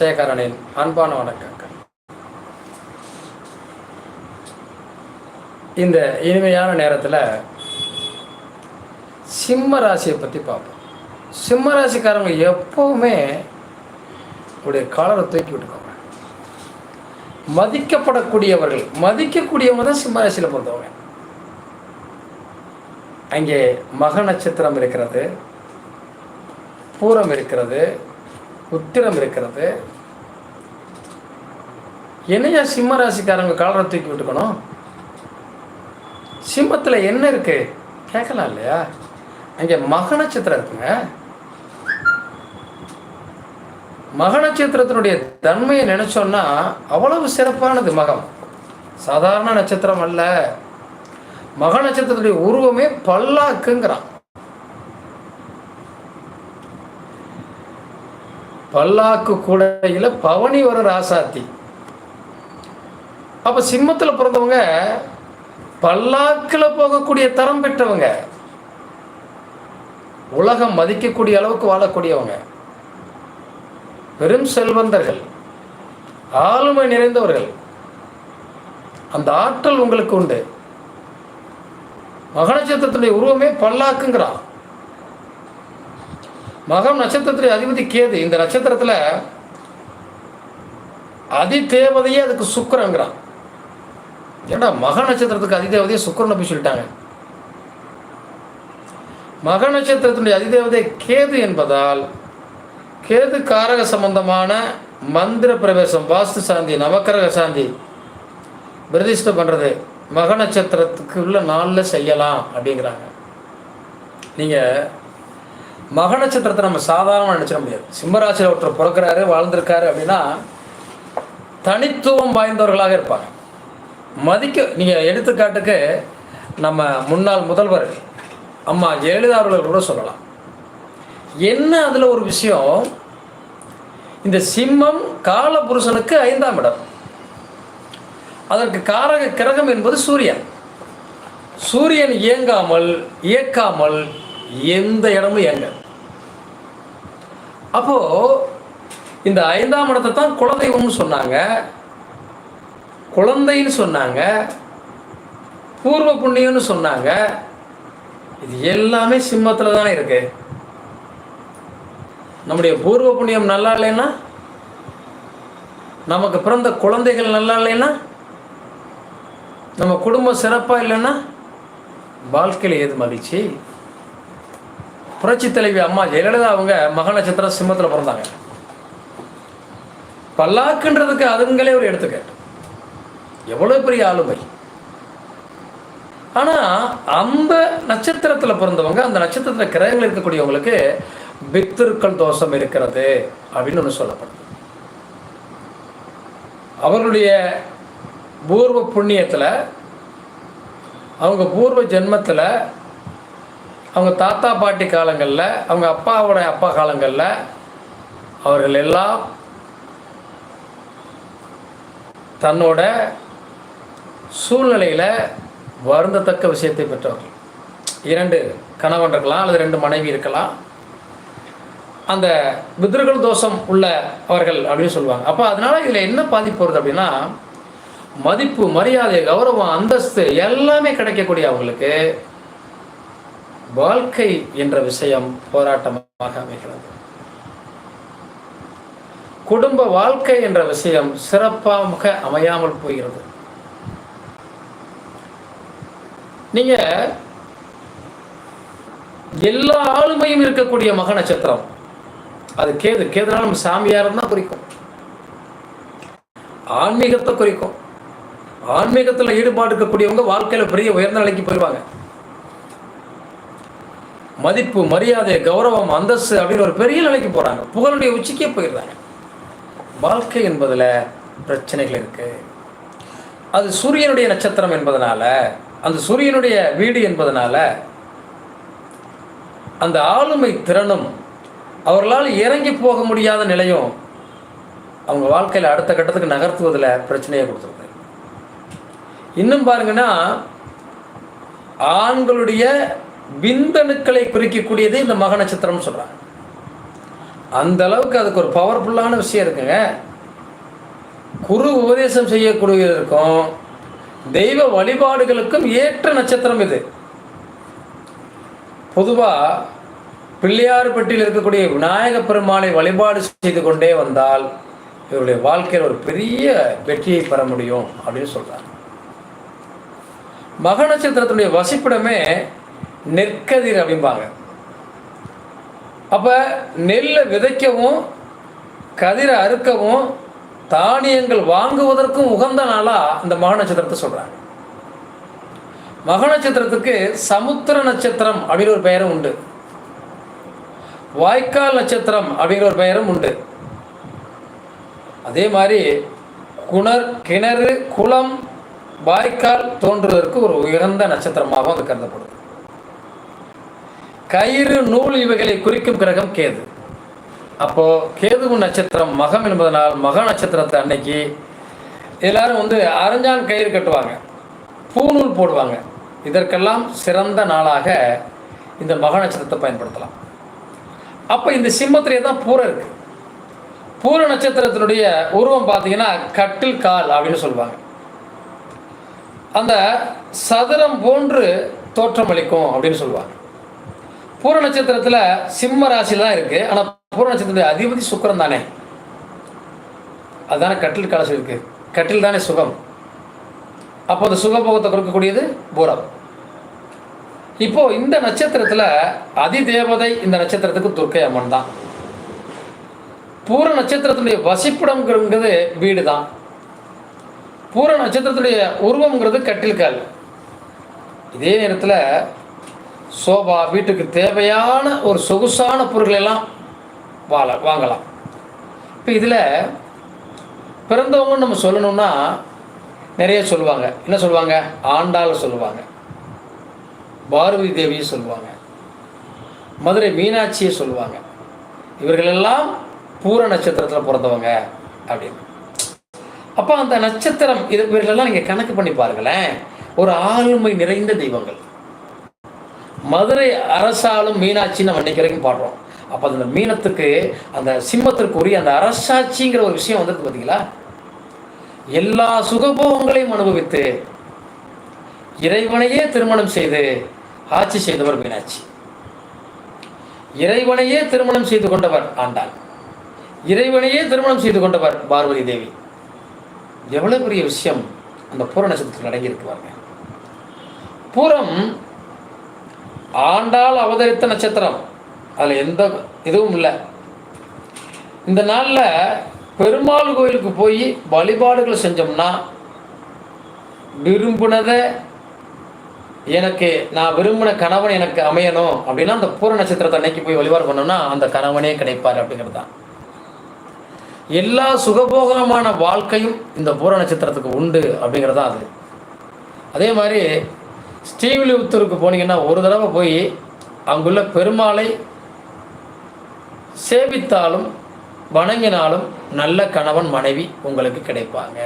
சேகரனின் அன்பான வணக்கங்கள். இந்த இனிமையான நேரத்தில் சிம்ம ராசியை பற்றி பார்ப்போம். சிம்ம ராசிக்காரங்க எப்போவுமே உடைய காலரை தூக்கி விட்டுக்கோங்க மதிக்கப்படக்கூடியவர்கள் மதிக்கக்கூடியவங்க தான் சிம்ம ராசியில் பிறந்தவங்க. அங்கே மக நட்சத்திரம் இருக்கிறது பூரம் இருக்கிறது உத்திரம் இருக்கிறது. என்னையா சிம்ம ராசிக்காரங்க காலரை தூக்கி விட்டுக்கணும்? சிம்மத்தில் என்ன இருக்கு? கேட்கலாம் இல்லையா? அங்கே மக நட்சத்திரம் இருக்குங்க. மக நட்சத்திரத்தினுடைய தன்மையை நினச்சோன்னா அவ்வளவு சிறப்பானது மகம். சாதாரண நட்சத்திரம் அல்ல. மக நட்சத்திரத்துடைய உருவமே பல்லாக்குங்கிறான். பல்லாக்கு கூடையில் பவனி ஒரு ராசாத்தி. அப்போ சிம்மத்தில் பிறந்தவங்க பல்லாக்கில் போகக்கூடிய தரம் பெற்றவங்க. உலகம் மதிக்கக்கூடிய அளவுக்கு வாழக்கூடியவங்க. பெரும் செல்வந்தர்கள் ஆளுமை நிறைந்தவர்கள். அந்த ஆற்றல் உங்களுக்கு உண்டு. மகநட்சத்திரத்துடைய உருவமே பல்லாக்குங்கிறான். மகம் நட்சத்திரத்துடைய அதிபதி கேது. இந்த நட்சத்திரத்தில் அதிதேவதையே அதுக்கு சுக்கரங்கிறான் ஏன்னா மக நட்சத்திரத்துக்கு அதிதேவதையே சுக்கரன் அப்படி சொல்லிட்டாங்க? மக நட்சத்திரத்தினுடைய அதிதேவதை கேது என்பதால் கேது காரக சம்பந்தமான மந்திர பிரவேசம் வாஸ்து சாந்தி நவக்கிரக சாந்தி பிரதிஷ்டை பண்ணுறது மக நட்சத்திரத்துக்கு உள்ள நாளில் செய்யலாம் அப்படிங்கிறாங்க. நீங்கள் மக நட்சத்திரத்தை நம்ம சாதாரணமாக நினச்சிட முடியாது. சிம்மராசியில் ஒருத்தர் பிறக்கிறாரு வாழ்ந்திருக்காரு அப்படின்னா தனித்துவம் வாய்ந்தவர்களாக இருப்பாங்க. மதிக்க நீங்கள் எடுத்துக்காட்டுக்கு நம்ம முன்னாள் முதல்வர் அம்மா ஜெயலலிதா அவர்கள் கூட சொல்லலாம். என்ன அதில் ஒரு விஷயம்? இந்த சிம்மம் காலபுருஷனுக்கு ஐந்தாம் இடம். அதற்கு காரக கிரகம் என்பது சூரியன். சூரியன் இயங்காமல் இயக்காமல் எந்த இடமும் இயங்க அப்போ இந்த ஐந்தாம் இடத்தை தான் குலதெய்வம்னு சொன்னாங்க. குழந்தைன்னு சொன்னாங்க. பூர்வ புண்ணியம்னு சொன்னாங்க. இது எல்லாமே சிம்மத்தில் தானே இருக்கு. நம்முடைய பூர்வ புண்ணியம் நல்லா இல்லைன்னா நமக்கு பிறந்த குழந்தைகள் நல்லா இல்லைன்னா நம்ம குடும்பம் சிறப்பாக இல்லைன்னா வாழ்க்கையில் ஏது மகிழ்ச்சி? புரட்சி தலைவி அம்மா ஜெயலலிதா அவங்க மக நட்சத்திரம் சிம்மத்தில் பிறந்தாங்க. பல்லாக்குன்றதுக்கு அதுங்களே ஒரு எடுத்துக்காட்டு எவ்வளோ பெரிய ஆளுமை. ஆனால் அந்த நட்சத்திரத்தில் பிறந்தவங்க அந்த நட்சத்திரத்தில் கிரகங்கள் இருக்கக்கூடியவங்களுக்கு பித்திருக்கள் தோஷம் இருக்கிறது அப்படின்னு ஒன்று சொல்லப்படுது அவர்களுடைய பூர்வ புண்ணியத்தில் அவங்க பூர்வ ஜென்மத்தில் அவங்க தாத்தா பாட்டி காலங்களில் அவங்க அப்பாவோட அப்பா காலங்களில் அவர்கள் எல்லாம் தன்னோட சூழ்நிலையில் வருந்தத்தக்க விஷயத்தை பெற்றவர்கள். இரண்டு கணவன் இருக்கலாம் அல்லது ரெண்டு மனைவி இருக்கலாம். அந்த பித்ருகள் தோஷம் உள்ள அவர்கள் அப்படின்னு சொல்லுவாங்க. அப்போ அதனால் இதில் என்ன பாதிப்பு வருது அப்படின்னா மதிப்பு மரியாதை கௌரவம் அந்தஸ்து எல்லாமே கிடைக்கக்கூடிய அவங்களுக்கு வாழ்க்கை என்ற விஷயம் போராட்டமாக அமைகிறது. குடும்ப வாழ்க்கை என்ற விஷயம் சிறப்பாக அமையாமல் போகிறது. நீங்க எல்லா ஆளுமையும் இருக்கக்கூடிய மக நட்சத்திரம் அது கேது கேதுனால நம்ம தான் குறிக்கும். ஆன்மீகத்தை குறிக்கும். ஆன்மீகத்தில் ஈடுபாடு இருக்கக்கூடியவங்க வாழ்க்கையில் பெரிய உயர்ந்த நிலைக்கு போயிடுவாங்க. மதிப்பு மரியாதை கௌரவம் அந்தஸ்து அப்படின்னு ஒரு பெரிய நிலைக்கு போகிறாங்க புகழுடைய உச்சிக்கே போயிடுறாங்க. வாழ்க்கை என்பதில் பிரச்சனைகள் இருக்கு. அது சூரியனுடைய நட்சத்திரம் என்பதனால அந்த சூரியனுடைய வீடு என்பதனால அந்த ஆளுமை திறனும் அவர்களால் இறங்கி போக முடியாத நிலையும் அவங்க வாழ்க்கையில் அடுத்த கட்டத்துக்கு நகர்த்துவதில் பிரச்சனையை கொடுத்துருது இன்னும் பாருங்கன்னா ஆண்களுடைய விந்தணுக்களை குறிக்கக்கூடியது இந்த மக நட்சத்திரம்னு சொல்கிறாங்க அந்த அளவுக்கு அதுக்கு ஒரு பவர்ஃபுல்லான விஷயம் இருக்குங்க. குரு உபதேசம் செய்யக்கூடியதற்கும் தெய்வ வழிபாடுகளுக்கும் ஏற்ற நட்சத்திரம் இது. பொதுவாக பிள்ளையார்பட்டியில் இருக்கக்கூடிய விநாயக பெருமானை வழிபாடு செய்து கொண்டே வந்தால் இவருடைய வாழ்க்கையில் ஒரு பெரிய வெற்றியை பெற முடியும் அப்படின்னு சொல்கிறார் மக நட்சத்திரத்தினுடைய வசிப்பிடமே நெற்கதிர் அப்படிம்பாங்க. அப்போ நெல்லை விதைக்கவும் கதிரை அறுக்கவும் தானியங்கள் வாங்குவதற்கும் உகந்த நாளாக இந்த மக நட்சத்திரத்தை சொல்கிறாங்க மக நட்சத்திரத்துக்கு சமுத்திர நட்சத்திரம் அப்படின்னு ஒரு பெயரும் உண்டு. வாய்க்கால் நட்சத்திரம் அப்படிங்கிற ஒரு பெயரும் உண்டு. அதே மாதிரி குணர் கிணறு குளம் வாய்க்கால் தோன்றுவதற்கு ஒரு உயர்ந்த நட்சத்திரமாகவும் அது கருதப்படும். கயிறு நூல் இவைகளை குறிக்கும் கிரகம் கேது. அப்போ கேதுவு நட்சத்திரம் மகம் என்பதனால் மக நட்சத்திரத்தை அன்னைக்கு எல்லாரும் வந்து அரஞ்சான் கயிறு கட்டுவாங்க. பூநூல் போடுவாங்க. இதற்கெல்லாம் சிறந்த நாளாக இந்த மக நட்சத்திரத்தை பயன்படுத்தலாம். அப்போ இந்த சிம்மத்திலே தான் பூரம் இருக்கு. பூர நட்சத்திரத்தினுடைய உருவம் பார்த்தீங்கன்னா கட்டில் கால் அப்படின்னு சொல்லுவாங்க. அந்த சதுரம் போன்று தோற்றமளிக்கும் அப்படின்னு சொல்லுவாங்க. பூர நட்சத்திரத்தில் சிம்ம ராசியில் தான் இருக்குது ஆனால் பூர நட்சத்திரத்துடைய அதிபதி சுக்கரம் தானே. அதுதானே கட்டில் கலசம் இருக்குது கட்டில் தானே சுகம். அப்போ அந்த சுகபோகத்தை கொடுக்கக்கூடியது பூரம். இப்போது இந்த நட்சத்திரத்தில் அதிதேவதை இந்த நட்சத்திரத்துக்கு துர்க்கை அம்மன் தான். பூர நட்சத்திரத்தினுடைய வசிப்பிடம்ங்கிறது வீடு தான் பூர நட்சத்திரத்துடைய உருவம்ங்கிறது கட்டில் கால் இதே நேரத்தில் சோபா வீட்டுக்கு தேவையான ஒரு சொகுசான பொருட்கள் எல்லாம் வாழ வாங்கலாம். இப்போ இதில் பிறந்தவங்கன்னு நம்ம சொல்லணும்னா நிறைய சொல்லுவாங்க. என்ன சொல்லுவாங்க? ஆண்டாள் சொல்லுவாங்க. பாரதி தேவியை சொல்லுவாங்க. மதுரை மீனாட்சியை சொல்லுவாங்க. இவர்களெல்லாம் பூர நட்சத்திரத்தில் பிறந்தவங்க அப்படின்னு. அப்போ அந்த நட்சத்திரம் இது இவர்களெல்லாம் நீங்கள் கணக்கு பண்ணி பாருங்களேன். ஒரு ஆளுமை நிறைந்த தெய்வங்கள். மதுரை அரசாலும் மீனாட்சி நம்ம இன்னைக்கு வரைக்கும் பாடுறோம். அப்போ அந்த மீனத்துக்கு அந்த சிம்மத்திற்கு உரிய அந்த அரசாட்சிங்கிற ஒரு விஷயம் வந்திருக்கு பார்த்தீங்களா எல்லா சுகபோகங்களையும் அனுபவித்து இறைவனையே திருமணம் செய்து ஆட்சி செய்தவர் மீனாட்சி. இறைவனையே திருமணம் செய்து கொண்டவர் ஆண்டாள். இறைவனையே திருமணம் செய்து கொண்டவர் பார்வதி தேவி. எவ்வளவு பெரிய விஷயம் அந்த பூர நட்சத்திரத்தில் அடங்கியிருக்கு பாருங்க. பூரம் ஆண்டாள் அவதரித்த நட்சத்திரம். அதில் எந்த இதுவும் இல்லை. இந்த நாளில் பெருமாள் கோயிலுக்கு போய் வழிபாடுகள் செஞ்சோம்னா விரும்பினதை எனக்கு நான் விரும்பின கணவன் எனக்கு அமையணும் அப்படின்னா அந்த பூர நட்சத்திரத்தை அன்னைக்கு போய் வழிபாடு பண்ணோம்னா அந்த கணவனே கிடைப்பார் அப்படிங்கிறது தான். எல்லா சுகபோகமான வாழ்க்கையும் இந்த பூர நட்சத்திரத்துக்கு உண்டு அப்படிங்கிறது தான் அது. அதே மாதிரி ஸ்ரீவில்லிபுத்தூருக்கு போனீங்கன்னா ஒரு தடவை போய் அங்குள்ள பெருமாளை சேவித்தாலும் வணங்கினாலும் நல்ல கணவன் மனைவி உங்களுக்கு கிடைப்பாங்க.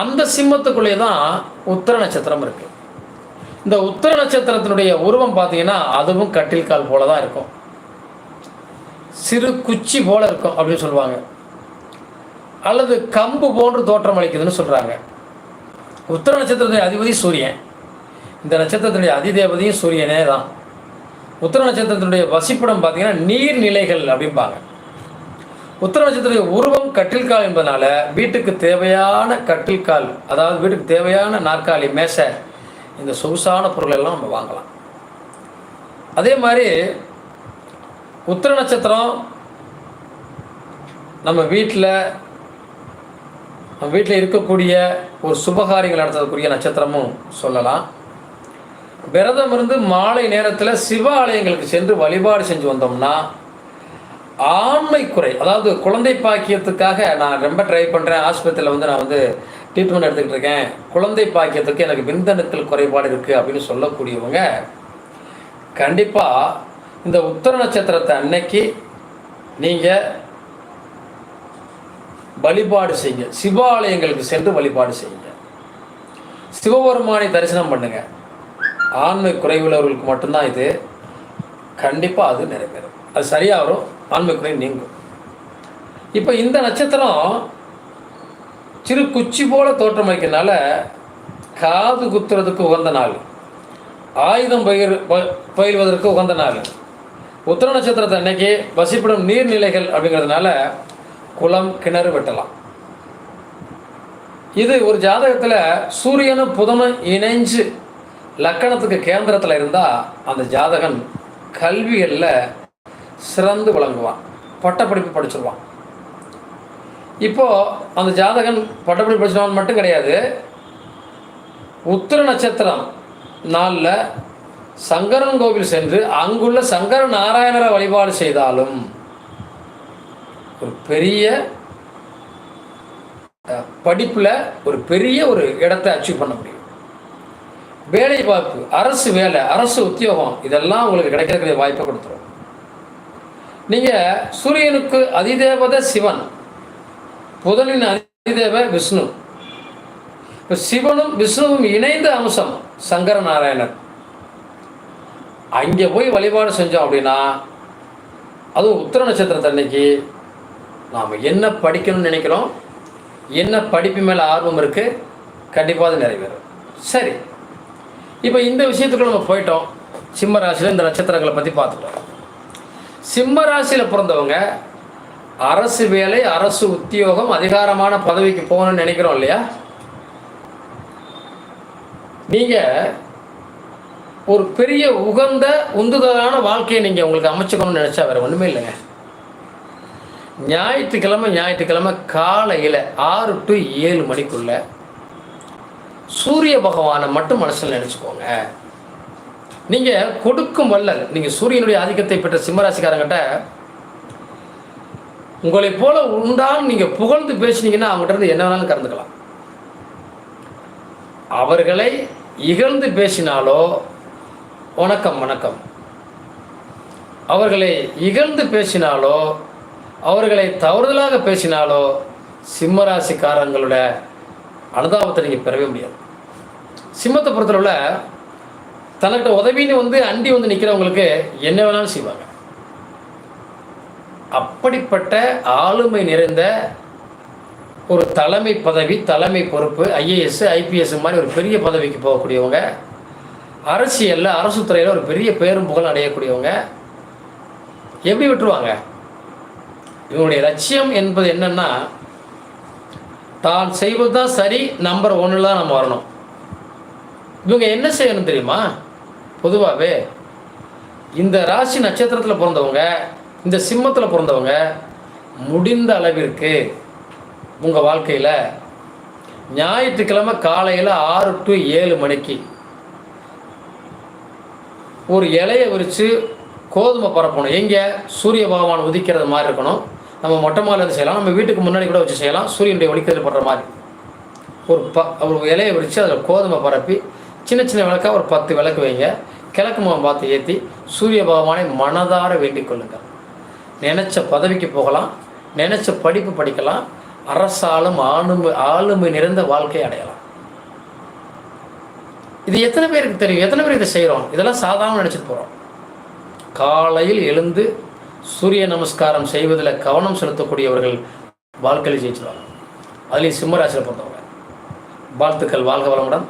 அந்த சிம்மத்துக்குள்ளே தான் உத்தர நட்சத்திரம் இருக்கு. இந்த உத்தர நட்சத்திரத்தினுடைய உருவம் பார்த்தீங்கன்னா அதுவும் கட்டில் கால் போல தான் இருக்கும். சிறு குச்சி போல இருக்கும் அப்படின்னு சொல்லுவாங்க. அல்லது கம்பு போன்று தோற்றம் அளிக்குதுன்னு சொல்கிறாங்க உத்தர நட்சத்திரத்துடைய அதிபதி சூரியன். இந்த நட்சத்திரத்தினுடைய அதிதேவதையும் சூரியனே தான். உத்தர நட்சத்திரத்தினுடைய வசிப்பிடம் பார்த்தீங்கன்னா நீர்நிலைகள் அப்படிம்பாங்க. உத்தர நட்சத்திரத்துடைய உருவம் கட்டில்கால் என்பதனால வீட்டுக்கு தேவையான கட்டில்கால் அதாவது வீட்டுக்கு தேவையான நாற்காலி மேசை இந்த சொகுசான பொருள் எல்லாம் நம்ம வாங்கலாம். அதே மாதிரி உத்திர நட்சத்திரம் நம்ம வீட்டில் நம்ம வீட்டில் இருக்கக்கூடிய ஒரு சுபகாரியங்கள் நடத்தக்கூடிய நட்சத்திரமும் சொல்லலாம். விரதம் இருந்து மாலை நேரத்தில் சிவ ஆலயங்களுக்கு சென்று வழிபாடு செஞ்சு வந்தோம்னா ஆண்மை குறை அதாவது குழந்தை பாக்கியத்துக்காக நான் ரொம்ப ட்ரை பண்ணுறேன் ஆஸ்பத்திரியில் வந்து நான் வந்து ட்ரீட்மெண்ட் எடுத்துக்கிட்டு இருக்கேன் குழந்தை பாக்கியத்துக்கு எனக்கு விந்தணுக்கள் குறைபாடு இருக்குது அப்படின்னு சொல்லக்கூடியவங்க கண்டிப்பாக இந்த உத்தர நட்சத்திரத்தை அன்னைக்கு நீங்கள் வழிபாடு செய்யுங்க. சிவாலயங்களுக்கு சென்று வழிபாடு செய்யுங்க. சிவபெருமானை தரிசனம் பண்ணுங்க. ஆண்மை குறைவுள்ளவர்களுக்கு மட்டும்தான் இது. கண்டிப்பாக அது நிறைவேறும். அது சரியாக வரும் ஆன்மீகக்குறை நீங்கும். இப்போ இந்த நட்சத்திரம் சிறு குச்சி போல தோற்றமளிக்கிறனால காது குத்துறதுக்கு உகந்த நாள் ஆயுதம் பயிர் ப- பயில்வதற்கு உகந்த நாள். உத்திர நட்சத்திரத்தை அன்னைக்கு வசிப்பிடும் நீர்நிலைகள் அப்படிங்கிறதுனால குளம் கிணறு வெட்டலாம். இது ஒரு ஜாதகத்தில் சூரியனும் புதனும் இணைஞ்சு லக்கணத்துக்கு கேந்திரத்தில் இருந்தால் அந்த ஜாதகன் கல்விகளில் சிறந்து விளங்குவான். பட்டப்படிப்பு படிச்சிருவான். இப்போ அந்த ஜாதகன் பட்டப்படிப்பு படிச்சவன் மட்டும் கிடையாது. உத்திர நட்சத்திரம் நாளில் சங்கரன் கோவில் சென்று அங்குள்ள சங்கர நாராயணரை வழிபாடு செய்தாலும் பெரிய படிப்பில் ஒரு பெரிய ஒரு இடத்தை அச்சீவ் பண்ண முடியும். வேலை வாய்ப்பு அரசு வேலை அரசு உத்தியோகம் இதெல்லாம் உங்களுக்கு கிடைக்கிறதுக்கு வாய்ப்பை கொடுத்துரும். நீங்கள் சூரியனுக்கு அதிதேவதை சிவன் புதனின் அதிதேவ விஷ்ணு. இப்போ சிவனும் விஷ்ணுவும் இணைந்த அம்சம் சங்கர நாராயணர் அங்கே போய் வழிபாடு செஞ்சோம் அப்படின்னா அதுவும் உத்திர நட்சத்திரத்தன்னைக்கு நாம் என்ன படிக்கணும்னு நினைக்கிறோம் என்ன படிப்பு மேலே ஆர்வம் இருக்குது கண்டிப்பாக அது நிறைவேறும். சரி. இப்போ இந்த விஷயத்துக்குள்ள நம்ம போயிட்டோம். சிம்ம ராசியில் இந்த நட்சத்திரங்களை பற்றி பார்த்துட்டோம். சிம்ம ராசியில் பிறந்தவங்க அரசு வேலை அரசு உத்தியோகம் அதிகாரமான பதவிக்கு போகணும்னு நினைக்கிறோம் இல்லையா? நீங்கள் ஒரு பெரிய உகந்த உந்துதலான வாழ்க்கையை நீங்கள் உங்களுக்கு அமைச்சுக்கணும்னு நினச்சா வேறு ஒன்றுமே இல்லைங்க. ஞாயிற்றுக்கிழமை ஞாயிற்றுக்கிழமை காலையில் ஆறு டு ஏழு மணிக்குள்ள சூரிய பகவானை மட்டும் மனசில் நினச்சிக்கோங்க. நீங்கள் கொடுக்கும் வல்லல் நீங்கள் சூரியனுடைய ஆதிக்கத்தை பெற்ற சிம்மராசிக்காரங்கிட்ட உங்களை போல உண்டால் நீங்கள் புகழ்ந்து பேசினீங்கன்னா அவங்ககிட்ட இருந்து என்ன வேணாலும் கறந்துக்கலாம். அவர்களை இகழ்ந்து பேசினாலோ வணக்கம் வணக்கம். அவர்களை இகழ்ந்து பேசினாலோ அவர்களை தவறுதலாக பேசினாலோ சிம்மராசிக்காரங்களோட அனுதாபத்தை நீங்கள் பெறவே முடியாது. சிம்மத்தை பொறுத்தளவில் தனக்கு உதவின்னு வந்து அண்டி வந்து நிற்கிறவங்களுக்கு என்ன வேணாலும் செய்வாங்க. அப்படிப்பட்ட ஆளுமை நிறைந்த ஒரு தலைமை பதவி தலைமை பொறுப்பு ஐஏஎஸ் ஐபிஎஸ் மாதிரி ஒரு பெரிய பதவிக்கு போகக்கூடியவங்க அரசியலில் அரசு துறையில் ஒரு பெரிய பேரும் புகழ் அடையக்கூடியவங்க எப்படி விட்டுருவாங்க? இவனுடைய லட்சியம் என்பது என்னன்னா தான் செய்வது தான் சரி நம்பர் ஒன்றில் தான் நம்ம வரணும். இவங்க என்ன செய்யணும் தெரியுமா? பொதுவாகவே இந்த ராசி நட்சத்திரத்தில் பிறந்தவங்க இந்த சிம்மத்தில் பிறந்தவங்க முடிந்த அளவிற்கு உங்கள் வாழ்க்கையில் ஞாயிற்றுக்கிழமை காலையில் ஆறு டு ஏழு மணிக்கு ஒரு இலையை விரித்து கோதுமை பரப்பணும். எங்கே? சூரிய பகவான் உதிக்கிறது மாதிரி இருக்கணும். நம்ம மொட்டை மாலை செய்யலாம். நம்ம வீட்டுக்கு முன்னாடி கூட வச்சு செய்யலாம். சூரியனுடைய ஒளிக்கதிர் படுற மாதிரி. ஒரு ப ஒரு இலையை விரித்து அதில் கோதுமை பரப்பி சின்ன சின்ன விளக்கா ஒரு பத்து விளக்கு வைங்க. கிழக்கு முகம் பார்த்து ஏற்றி சூரிய பகவானை மனதார வேண்டிக் கொள்ளுங்கள். நினச்ச பதவிக்கு போகலாம். நினச்ச படிப்பு படிக்கலாம். அரசாலும் ஆளுமை ஆளுமை நிறைந்த வாழ்க்கை அடையலாம். இது எத்தனை பேருக்கு தெரியும்? எத்தனை பேர் இதை செய்கிறோம் இதெல்லாம் சாதாரண நினச்சிட்டு போகிறோம் காலையில் எழுந்து சூரிய நமஸ்காரம் செய்வதில் கவனம் செலுத்தக்கூடியவர்கள் வாழ்க்கையில் ஜெயிச்சிருவாங்க. அதுலேயும் சிம்மராசியில் பிறந்தவங்க. வாழ்த்துக்கள் வாழ்க வளமுடன்.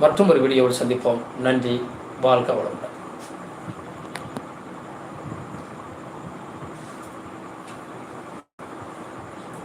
மற்றும் ஒரு வீடியோவில் சந்திப்போம். நன்றி வாழ்க வளமுடன்.